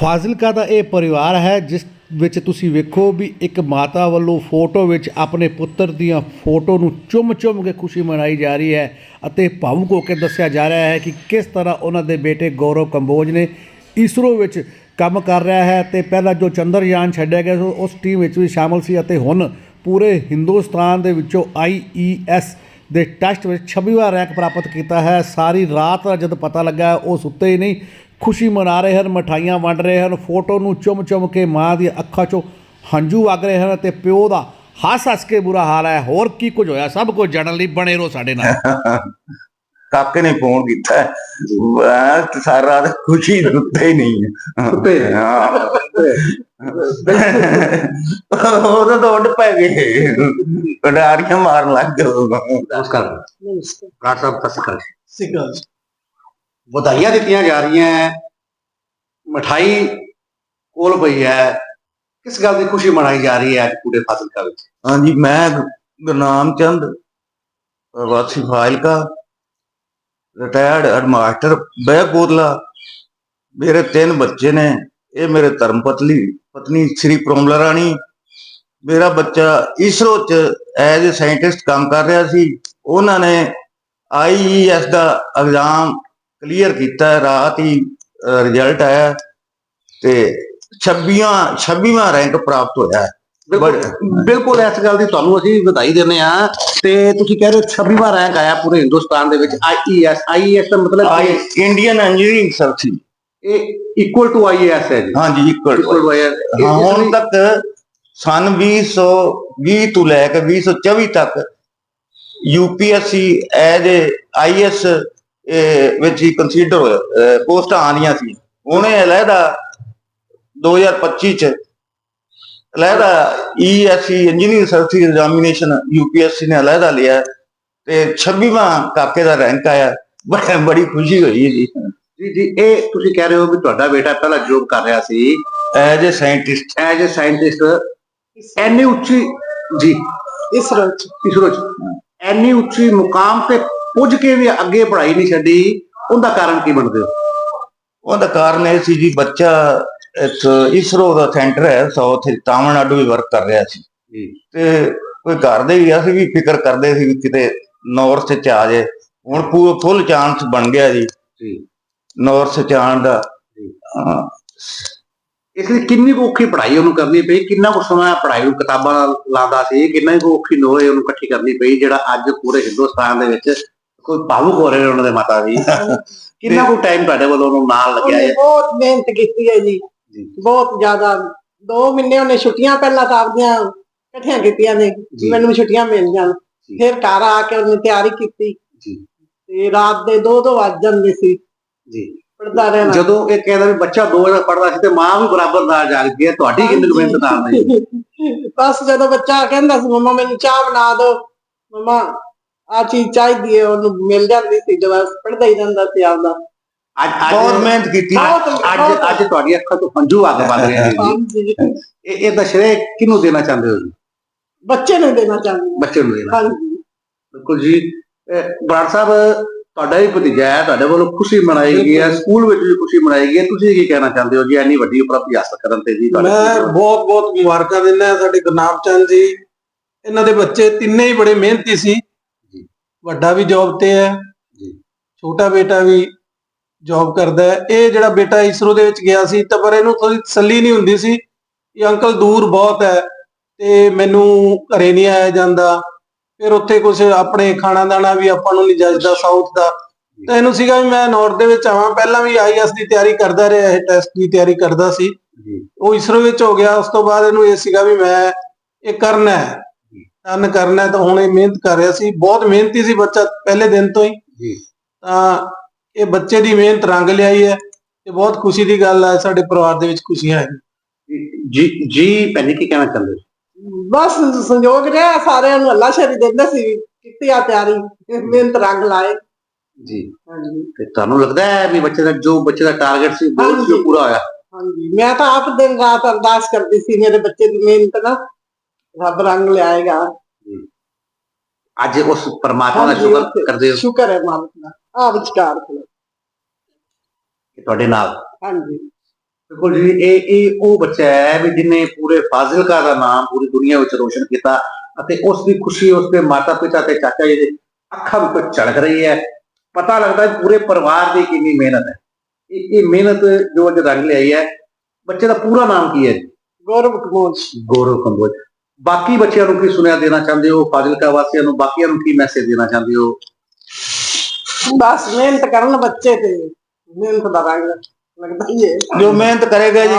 ਫਾਜ਼ਿਲਕਾ ਦਾ ਇਹ ਪਰਿਵਾਰ ਹੈ, ਜਿਸ ਵਿੱਚ ਤੁਸੀਂ ਵੇਖੋ ਵੀ ਇੱਕ ਮਾਤਾ ਵੱਲੋਂ ਫੋਟੋ ਵਿੱਚ ਆਪਣੇ ਪੁੱਤਰ ਦੀਆਂ ਫੋਟੋ ਨੂੰ ਚੁੰਮ-ਚੁੰਮ ਕੇ ਖੁਸ਼ੀ ਮਨਾਈ ਜਾ ਰਹੀ ਹੈ ਅਤੇ ਭਾਵੁਕ ਹੋ ਕੇ ਦੱਸਿਆ ਜਾ ਰਿਹਾ ਹੈ ਕਿ ਕਿਸ ਤਰ੍ਹਾਂ ਉਹਨਾਂ ਦੇ ਬੇਟੇ ਗੌਰਵ ਕੰਬੋਜ ਨੇ ਇਸਰੋ ਵਿੱਚ ਕੰਮ ਕਰ ਰਿਹਾ ਹੈ ਤੇ ਪਹਿਲਾਂ ਜੋ ਚੰਦਰਯਾਨ ਛੱਡਿਆ ਗਿਆ ਸੀ ਉਸ ਟੀਮ ਵਿੱਚ ਵੀ ਸ਼ਾਮਲ ਸੀ ਅਤੇ ਹੁਣ ਪੂਰੇ ਹਿੰਦੁਸਤਾਨ ਦੇ ਵਿੱਚੋਂ ਆਈਈਐਸ ਦੇ ਟੈਸਟ ਵਿੱਚ 26ਵਾਂ ਰੈਂਕ ਪ੍ਰਾਪਤ ਕੀਤਾ ਹੈ। ਸਾਰੀ ਰਾਤ ਜਦ ਪਤਾ ਲੱਗਾ ਉਹ ਸੁੱਤੇ ਹੀ ਨਹੀਂ ਖੁਸ਼ੀ ਮਨਾ ਰਹੇ ਹਨ ਮਠਾਈਆਂ ਵੰਡ ਰਹੇ ਹਨ ਫੋਟੋ ਨੂੰ ਚੁੰਮ-ਚੁੰਮ ਕੇ ਮਾਂ ਦੀਆਂ ਅੱਖਾਂ 'ਚੋਂ ਹੰਝੂ ਵਗ ਰਹੇ ਹਨ ਤੇ ਪਿਓ ਦਾ ਹੱਸ-ਹੱਸ ਕੇ ਬੁਰਾ ਹਾਲ ਹੈ। ਹੋਰ ਕੀ ਕੁਝ ਹੋਇਆ? ਸਭ ਕੁਝ ਜਾਣਨ ਲਈ ਬਣੇ ਰਹੋ ਸਾਡੇ ਨਾਲ। ਕਾਕੇ ਨੇ ਫੋਨ ਕੀਤਾ। ਹੈ। ਮੈਂ ਤਾਂ ਸਾਰਾ ਰਾਤ ਖੁਸ਼ੀ ਰੁੱਤੇ ਹੀ ਨਹੀਂ ਹੈ। ਉਹਦਾ ਤਾਂ ਉੱਡ ਪੈ ਗਏ ਕਡਾਰੀਆਂ ਮਾਰਨ ਲੱਗ ਗਏ। ਨਮਸਕਾਰ। ਰਾਜ ਸਾਹਿਬ ਸਤਿ ਸ਼੍ਰੀ ਅਕਾਲ। ਵਧਾਈਆਂ ਦਿੱਤੀਆਂ ਜਾ ਰਹੀਆਂ ਮਠਾਈ ਕੋਲ ਪਈ ਹੈ ਕਿਸ ਗੱਲ ਦੀ ਖੁਸ਼ੀ ਮਨਾਈ ਜਾ ਰਹੀ ਹੈ ਅੱਜ ਪੂਰੇ ਫਾਜ਼ਿਲਕਾ ਵਿੱਚ? ਹਾਂਜੀ, ਮੈਂ ਗੁਰਨਾਮ ਚੰਦ ਵਾਸੀ ਫਾਇਲਕਾ ਰਿਟਾਇਰਡ ਹੈਡਮਾਸਟਰ ਬਹਿਕੋਟਲਾ ਮੇਰੇ ਤਿੰਨ ਬੱਚੇ ਨੇ, ਇਹ ਮੇਰੇ ਧਰਮ ਪਤਨੀ ਪਤਨੀ ਸ੍ਰੀ ਪ੍ਰੋਮਲਾ ਰਾਣੀ, ਮੇਰਾ ਬੱਚਾ ਇਸਰੋ ਚ ਐਜ਼ ਅ ਸਾਇੰਟਿਸਟ ਕੰਮ ਕਰ ਰਿਹਾ ਸੀ, ਉਹਨਾਂ ਨੇ ਆਈਈਐਸ ਦਾ ਐਗਜ਼ਾਮ ਕਲੀਅਰ ਕੀਤਾ ਰਾਤ ਹੀ ਰਿਜ਼ਲਟ ਆਇਆ ਤੇ 26ਵਾਂ 26ਵਾਂ ਰੈਂਕ ਪ੍ਰਾਪਤ ਹੋਇਆ। ਹੈ। ਬਿਲਕੁਲ ਇਸ ਗੱਲ ਦੀ ਤੁਹਾਨੂੰ ਅਸੀਂ ਵਧਾਈ ਦਿੰਦੇ ਆ ਤੇ ਤੁਸੀਂ ਕਹਿ ਰਹੇ ਹੋ 26ਵਾਂ ਰੈਂਕ ਆਇਆ ਪੂਰੇ ਹਿੰਦੁਸਤਾਨ ਦੇ ਵਿੱਚ ਆਈਈਐਸ ਆਈਈਐਸ ਦਾ ਮਤਲਬ ਇੰਡੀਅਨ ਇੰਜੀਨੀਅਰਿੰਗ ਸਰਵਿਸ ਇਹ ਇਕੁਅਲ ਟੂ ਆਈਏਐਸ ਹੈ ਜੀ। ਹਾਂਜੀ ਇਕੁਅਲ ਟੂ ਆਈਏਐਸ ਹਾਂ ਹੁਣ ਤੱਕ ਸਨ 2020 ਤੋਂ ਲੈ ਕੇ 2024 ਤੱਕ ਯੂਪੀਐਸਸੀ ਐਜ਼ ਆਈਐਸ ਵਿੱਚ ਹੀ ਕੰਸੀਡਰ ਪੋਸਟਾਂ ਆਉਂਦੀਆਂ ਸੀ। ਉਹਨੇ ਅਲੱਗਾ 2025 ਚ ਅਲੱਗਾ ESC engineering service examination UPSC ਨੇ ਅਲੱਗਾ ਲਿਆ ਤੇ 26ਵਾਂ ਕਾਕੇ ਦਾ ਰੈਂਕ ਆਇਆ। ਬੜੀ ਬੜੀ ਖੁਸ਼ੀ ਹੋਈ ਹੈ ਜੀ ਜੀ ਜੀ ਇਹ ਤੁਸੀਂ ਕਹਿ ਰਹੇ ਹੋ ਵੀ ਤੁਹਾਡਾ ਬੇਟਾ ਪਹਿਲਾਂ ਜੋਬ ਕਰ ਰਿਹਾ ਸੀ। As a scientist as a scientist ਐਨੀ ਉੱਚੀ ਜੀ। ਇਸਰੋ ਚ। ਇਸਰੋ ਚ। ਐਨੀ ਉੱਚੀ ਮੁਕਾਮ ਤੇ ਪੁੱਜ ਕੇ ਵੀ ਅੱਗੇ ਪੜ੍ਹਾਈ ਨਹੀਂ ਛੱਡੀ ਉਹਦਾ ਕਾਰਨ ਕੀ ਬਣਦੇ? ਹੋ ਉਹਦਾ ਕਾਰਨ ਇਹ ਸੀ ਜੀ ਬੱਚਾ ਇੱਥੇ ਇਸਰੋ ਦਾ ਸੈਂਟਰ ਹੈ ਸਾਊਥ ਤਾਮਿਲਨਾਡੂ ਵੀ ਵਰਕ ਕਰ ਰਿਹਾ ਸੀ। ਤੇ ਕੋਈ ਘਰ ਦੇ ਵੀ ਅਸੀਂ ਵੀ ਫਿਕਰ ਕਰਦੇ ਸੀ ਵੀ ਕਿਤੇ ਨਾਰਥ ਚ ਆ ਜਾਏ ਹੁਣ ਪੂਰਾ ਫੁੱਲ ਚਾਂਸ ਬਣ ਗਿਆ ਜੀ। ਜੀ। ਨਾਰਥ ਚ ਆਉਣ ਦਾ। ਇਸ ਲਈ ਕਿੰਨੀ ਕੁ ਔਖੀ ਪੜ੍ਹਾਈ ਉਹਨੂੰ ਕਰਨੀ ਪਈ ਕਿੰਨਾ ਕੁ ਸਮਾਂ ਪੜ੍ਹਾਈ ਨੂੰ ਕਿਤਾਬਾਂ ਨਾਲ ਲਾਉਂਦਾ ਸੀ ਕਿੰਨਾ ਕੁ ਔਖੀ ਨੋਏ ਉਹਨੂੰ ਇਕੱਠੀ ਕਰਨੀ ਪਈ ਜਿਹੜਾ ਅੱਜ ਪੂਰੇ ਹਿੰਦੁਸਤਾਨ ਦੇ ਵਿੱਚ ਕੋਈ ਭਾਵੁਕ ਹੋ ਰਹੇ ਉਹਨਾਂ ਦੇ ਮਾਤਾ ਜੀ। ਕਿੰਨਾ ਕੁ ਟਾਈਮ ਤੁਹਾਡੇ ਵੱਲੋਂ ਉਹਨੂੰ ਨਾਲ ਲੱਗਿਆ ਉਹਨੇ ਹੈ? ਬਹੁਤ ਮਿਹਨਤ ਕੀਤੀ ਹੈ ਜੀ। ਜੀ। ਬਹੁਤ ਜ਼ਿਆਦਾ। 2 ਮਹੀਨੇ ਉਹਨੇ ਛੁੱਟੀਆਂ ਪਹਿਲਾਂ ਤਾਂ ਆਪਦੀਆਂ ਇਕੱਠੀਆਂ ਕੀਤੀਆਂ ਨੇ ਜੀ। ਮੈਨੂੰ ਛੁੱਟੀਆਂ ਮਿਲ ਜਾਣ ਜੀ। ਫਿਰ ਘਰ ਆ ਕੇ ਉਹਨੇ ਤਿਆਰੀ ਕੀਤੀ। ਜੀ। ਤੇ ਰਾਤ ਦੇ 2-2 ਵੱਜ ਜਾਂਦੇ ਸੀ। ਜੀ। ਪੜਦਾ ਰਹਿਣਾ। ਜਦੋਂ ਇਹ ਕਹਿੰਦਾ ਵੀ ਬੱਚਾ ਦੋ ਵਜੇ ਪੜਦਾ ਸੀ ਤੇ ਮਾਂ ਵੀ ਬਰਾਬਰ ਨਾਲ ਜਾਗਦੀ ਹੈ ਤੁਹਾਡੀ ਕਿੰਨੀ ਕੁ ਮਿਹਨਤ ਨਾਲ ਨਹੀਂ। ਬਸ ਜਦੋਂ ਬੱਚਾ ਕਹਿੰਦਾ ਸੀ ਮੰਮਾ ਮੈਨੂੰ ਚਾਹ ਬਣਾ ਦਿਓ। ਮੰਮਾ ਆ ਚੀਜ਼ ਚਾਹੀਦੀ ਹੈ ਉਹਨੂੰ ਮਿਲ ਜਾਂਦੀ ਸੀ ਜਦੋਂ ਪੜਦਾ ਹੀ ਰਹਿੰਦਾ ਸੀ ਆਪਦਾ। ਅੱਜ ਬਹੁਤ ਮਿਹਨਤ ਕੀਤੀ। ਬਹੁਤ- ਅੱਜ ਬਹੁਤ- ਅੱਜ ਤੁਹਾਡੀ ਅੱਖਾਂ ਤੋਂ ਹੰਝੂ ਆ ਕੇ ਵਗ ਰਹੇ ਨੇ ਜੀ। ਹਾਂਜੀ ਇਹ ਇਹਦਾ ਸ਼੍ਰੇ ਕਿਹਨੂੰ ਦੇਣਾ ਚਾਹੁੰਦੇ ਹੋ ਜੀ? ਬੱਚੇ ਨੂੰ ਦੇਣਾ ਚਾਹੁੰਦੀ ਬੱਚੇ ਨੂੰ ਦੇਣਾ। ਹਾਂਜੀ। ਬਿਲਕੁਲ ਜੀ। ਬਰਾੜ ਸਾਹਿਬ ਤੁਹਾਡਾ ਹੀ ਭਤੀਜਾ ਹੈ ਤੁਹਾਡੇ ਵੱਲੋਂ ਖੁਸ਼ੀ ਮਨਾਈ ਗਈ ਹੈ। ਸਕੂਲ ਵਿੱਚ ਵੀ ਖੁਸ਼ੀ ਮਨਾਈ ਗਈ ਹੈ। ਤੁਸੀਂ ਕੀ ਕਹਿਣਾ ਚਾਹੁੰਦੇ ਹੋ ਜੀ? ਇੰਨੀ ਵੱਡੀ ਉਪਲਬਧੀ ਹਾਸਲ ਕਰਨ ਤੇ ਜੀ ਤੁਹਾਡੇ ਮੈਂ ਭਤੀਜੇ? ਬਹੁਤ ਬਹੁਤ ਮੁਬਾਰਕਾਂ ਦਿੰਦਾ ਸਾਡੇ ਗੁਰਨਾਮ ਚੰਦ ਜੀ ਇਹਨਾਂ ਦੇ ਬੱਚੇ ਤਿੰਨੇ ਹੀ ਬੜੇ ਮਿਹਨਤੀ ਸੀ। ਵੱਡਾ ਵੀ ਜੌਬ ਤੇ ਹੈ ਜੀ। ਛੋਟਾ ਬੇਟਾ ਵੀ ਜੌਬ ਕਰਦਾ ਹੈ। ਇਹ ਜਿਹੜਾ ਬੇਟਾ ਇਸਰੋ ਦੇ ਵਿੱਚ ਗਿਆ ਸੀ ਤਾਂ ਪਰ ਇਹਨੂੰ ਥੋੜੀ ਤਸੱਲੀ ਨਹੀਂ ਹੁੰਦੀ ਸੀ ਕਿ ਅੰਕਲ ਦੂਰ ਬਹੁਤ ਹੈ ਤੇ ਮੈਨੂੰ ਘਰੇ ਨਹੀਂ ਆਇਆ ਜਾਂਦਾ। ਫਿਰ ਉੱਥੇ ਕੁਝ ਆਪਣੇ ਖਾਣਾ ਦਾਣਾ ਵੀ ਆਪਾਂ ਨੂੰ ਨਹੀਂ ਜੱਜਦਾ ਸਾਊਥ ਦਾ। ਤਾਂ ਇਹਨੂੰ ਸੀਗਾ ਵੀ ਮੈਂ ਨਾਰਥ ਦੇ ਵਿੱਚ ਆਵਾਂ। ਪਹਿਲਾਂ ਵੀ ਆਈਐਸ ਦੀ ਤਿਆਰੀ ਕਰਦਾ ਰਿਹਾ ਇਹ ਟੈਸਟ ਦੀ ਤਿਆਰੀ ਕਰਦਾ ਸੀ। ਉਹ ਇਸਰੋ ਵਿੱਚ ਹੋ ਗਿਆ। ਉਸ ਤੋਂ ਬਾਅਦ ਇਹਨੂੰ ਇਹ ਸੀਗਾ ਵੀ ਮੈਂ ਇਹ ਕਰਨਾ ਹੈ। ਟਰਨ ਕਰਨਾ ਤਾਂ ਹੁਣ ਇਹ ਮਿਹਨਤ ਕਰ ਰਿਹਾ ਸੀ ਬਹੁਤ ਮਿਹਨਤੀ ਸੀ ਬੱਚਾ ਪਹਿਲੇ ਦਿਨ ਤੋਂ ਹੀ। ਜੀ। ਤਾਂ ਇਹ ਬੱਚੇ ਦੀ ਮਿਹਨਤ ਰੰਗ ਲਿਆਈ ਹੈ ਤੇ ਬਹੁਤ ਖੁਸ਼ੀ ਦੀ ਗੱਲ ਹੈ ਸਾਡੇ ਪਰਿਵਾਰ ਦੇ ਵਿੱਚ ਖੁਸ਼ੀਆਂ ਹੈ। ਜੀ ਜੀ ਭੈਣੀ ਕੀ ਕਹਿਣਾ ਚਾਹੁੰਦੇ ਬਸ ਸੰਯੋਗ ਰਿਹਾ ਸਾਰਿਆਂ ਨੂੰ ਅੱਲਾ ਸ਼ਰੀ ਦਿੰਦਾ ਸੀ ਕੀਤੀ ਆ ਤਿਆਰੀ ਮਿਹਨਤ ਰੰਗ ਲਾਏ। ਜੀ। ਹਾਂਜੀ। ਤੇ ਤੁਹਾਨੂੰ ਲੱਗਦਾ ਹੈ ਵੀ ਬੱਚੇ ਦਾ ਜੋ ਬੱਚੇ ਦਾ ਟਾਰਗੇਟ ਸੀ ਉਹ ਪੂਰਾ ਹੋਇਆ? ਹਾਂਜੀ। ਮੈਂ ਤਾਂ ਆਪ ਦਿਨ ਰਾਤ ਅਰਦਾਸ ਕਰਦੀ ਸੀ ਮੇਰੇ ਬੱਚੇ ਦੀ ਮਿਹਨਤ ਨਾ ਰੱਬ ਰੰਗ ਲਿਆਏਗਾ। ਅੱਜ ਉਸ ਪਰਮਾਤਮਾ ਦਾ ਸ਼ੁਕਰ ਕਰਦੇ ਹੋ। ਸ਼ੁਕਰ ਹੈ ਮਾਲਕ ਦਾ। ਆ ਕਿ ਤੁਹਾਡੇ ਨਾਲ। ਹਾਂਜੀ। ਬਿਲਕੁਲ ਜੀ ਇਹ ਇਹ ਉਹ ਬੱਚਾ ਹੈ ਵੀ ਜਿਹਨੇ ਪੂਰੇ ਫਾਜ਼ਿਲਕਾ ਦਾ ਨਾਮ ਪੂਰੀ ਦੁਨੀਆ ਵਿੱਚ ਰੋਸ਼ਨ ਕੀਤਾ ਅਤੇ ਉਸ ਦੀ ਖੁਸ਼ੀ ਉਸ ਦੇ ਮਾਤਾ ਪਿਤਾ ਤੇ ਚਾਚਾ ਜੀ ਦੇ ਅੱਖਾਂ ਵਿੱਚ ਝਲਕ ਰਹੀ ਹੈ। ਪਤਾ ਲੱਗਦਾ ਹੈ ਪੂਰੇ ਪਰਿਵਾਰ ਦੀ ਕਿੰਨੀ ਮਿਹਨਤ ਹੈ। ਇਹ ਇਹ ਮਿਹਨਤ ਜੋ ਅੱਜ ਰੰਗ ਲਿਆਈ ਹੈ। ਬੱਚੇ ਦਾ ਪੂਰਾ ਨਾਮ ਕੀ ਹੈ ਗੌਰਵ ਕਮੋਜ। ਗੌਰਵ ਕੰਬੋਜ ਬਾਕੀ ਬੱਚਿਆਂ ਨੂੰ ਕੀ ਸੁਨੇਹਾ ਦੇਣਾ ਚਾਹੁੰਦੇ ਹੋ? ਫਾਜ਼ਿਲਕਾ ਵਾਸੀਆਂ ਨੂੰ ਬਾਕੀਆਂ ਨੂੰ ਕੀ ਮੈਸੇਜ ਦੇਣਾ ਚਾਹੁੰਦੇ ਹੋ? ਬਸ ਮਿਹਨਤ ਕਰਨ ਬੱਚੇ ਤੇ। ਮਿਹਨਤ ਦਾ ਰੰਗ ਲੱਗਦਾ ਹੀ ਹੈ ਜੋ ਮਿਹਨਤ ਕਰੇਗਾ ਜੀ।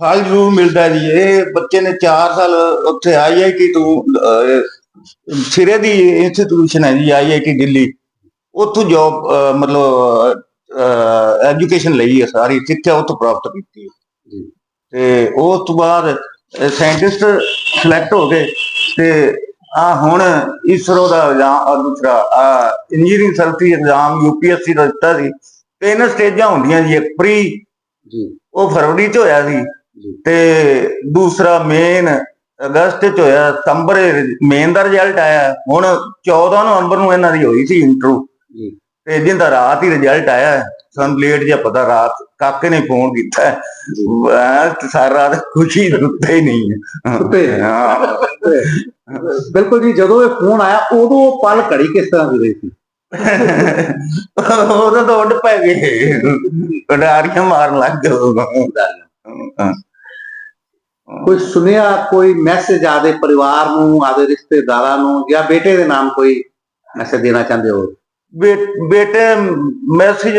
ਫਲ ਜ਼ਰੂਰ ਮਿਲਦਾ ਜੀ। ਇਹ ਬੱਚੇ ਨੇ 4 ਸਾਲ ਉੱਥੇ ਆਈਆਈਟੀ ਤੋਂ ਅਹ, ਸਿਰੇ ਦੀ ਇੰਸਟੀਟਿਊਸ਼ਨ ਹੈ ਜੀ ਆਈਆਈਟੀ ਦਿੱਲੀ। ਉੱਥੋਂ ਜੌਬ ਮਤਲਬ ਐਜੂਕੇਸ਼ਨ ਲਈ ਹੈ ਸਾਰੀ। ਸਿੱਖਿਆ ਉੱਥੋਂ ਪ੍ਰਾਪਤ ਕੀਤੀ ਹੈ। ਜੀ। ਤੇ ਉਸ ਤੋਂ ਬਾਅਦ ਸਾਇੰਟਿਸਟ ਸਿਲੈਕਟ ਹੋ ਗਏ ਤੇ ਆ ਹੁਣ ਇਸਰੋ ਦਾ ਔਰ ਦੂਸਰਾ ਇੰਜੀਨੀਅਰਿੰਗ ਸਰਵਿਸ ਐਗਜ਼ਾਮ ਯੂਪੀਐਸਸੀ ਦਾ ਦਿੱਤਾ ਸੀ। ਤਿੰਨ ਸਟੇਜਾਂ ਹੁੰਦੀਆਂ ਜੀ ਇੱਕ ਪ੍ਰੀ ਜੀ। ਉਹ ਫਰਵਰੀ ਚ ਹੋਇਆ ਸੀ। ਤੇ ਦੂਸਰਾ ਮੇਨ ਅਗਸਤ ਚ ਹੋਇਆ ਸਤੰਬਰ ਮੇਨ ਦਾ ਰਿਜ਼ਲਟ ਆਇਆ। ਹੁਣ 14 ਨਵੰਬਰ ਨੂੰ ਇਹਨਾਂ ਦੀ ਹੋਈ ਸੀ ਇੰਟਰਵਿਊ ਜੀ। ਤੇ ਜਿੰਦਾ ਰਾਤ ਹੀ ਰਿਜ਼ਲਟ ਆਇਆ। ਸਾਨੂੰ ਲੇਟ ਜਿਹਾ ਪਤਾ ਰਾਤ ਕਾਕੇ ਨੇ ਫੋਨ ਕੀਤਾ। ਬਸ ਸਾਰਾ ਰਾਤ ਖੁਸ਼ੀ ਸੁੱਤੇ ਹੀ ਨਹੀਂ ਹੈ। ਬਿਲਕੁਲ ਜੀ ਜਦੋਂ ਇਹ ਫੋਨ ਆਇਆ ਉਦੋਂ ਉਹ ਪਲ ਘੜੀ ਕਿਸ ਤਰ੍ਹਾਂ ਦੀ ਰਹੀ ਸੀ? ਉਹਦਾ ਤਾਂ ਉੱਡ ਪੈ ਗਏ। ਕਡਾਰੀਆਂ ਮਾਰਨ ਲੱਗ ਗਏ। ਕੋਈ ਸੁਨੇਹਾ ਕੋਈ ਮੈਸੇਜ ਆਦੇ ਪਰਿਵਾਰ ਨੂੰ ਆਦੇ ਰਿਸ਼ਤੇਦਾਰਾਂ ਨੂੰ ਜਾਂ ਬੇਟੇ ਦੇ ਨਾਮ ਕੋਈ ਮੈਸੇਜ ਦੇਣਾ ਚਾਹੁੰਦੇ ਹੋ? ਬੇਟੇ ਮੈਸੇਜ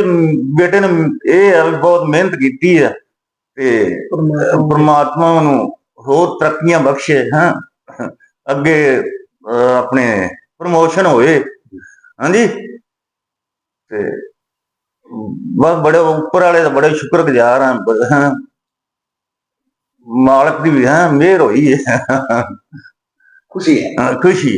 ਬੇਟੇ ਨੇ ਇਹ ਹੈ ਵੀ ਬਹੁਤ ਮਿਹਨਤ ਕੀਤੀ ਹੈ ਤੇ ਪ੍ਰਮਾਤਮਾ ਨੂੰ ਹੋਰ ਤਰੱਕੀਆਂ ਬਖਸ਼ੇ ਹਾਂ। ਅੱਗੇ ਆਪਣੇ ਪ੍ਰਮੋਸ਼ਨ ਹੋਏ। ਹਾਂਜੀ? ਤੇ ਬਸ ਬੜੇ ਉੱਪਰ ਵਾਲੇ ਦਾ ਬੜੇ ਸ਼ੁਕਰਗੁਜ਼ਾਰ ਹਾਂ। ਮਾਲਕ ਦੀ ਵੀ ਹਾਂ ਮਿਹਰ ਹੋਈ ਹੈ। ਖੁਸ਼ੀ ਹੈ। ਹਾਂ, ਖੁਸ਼ੀ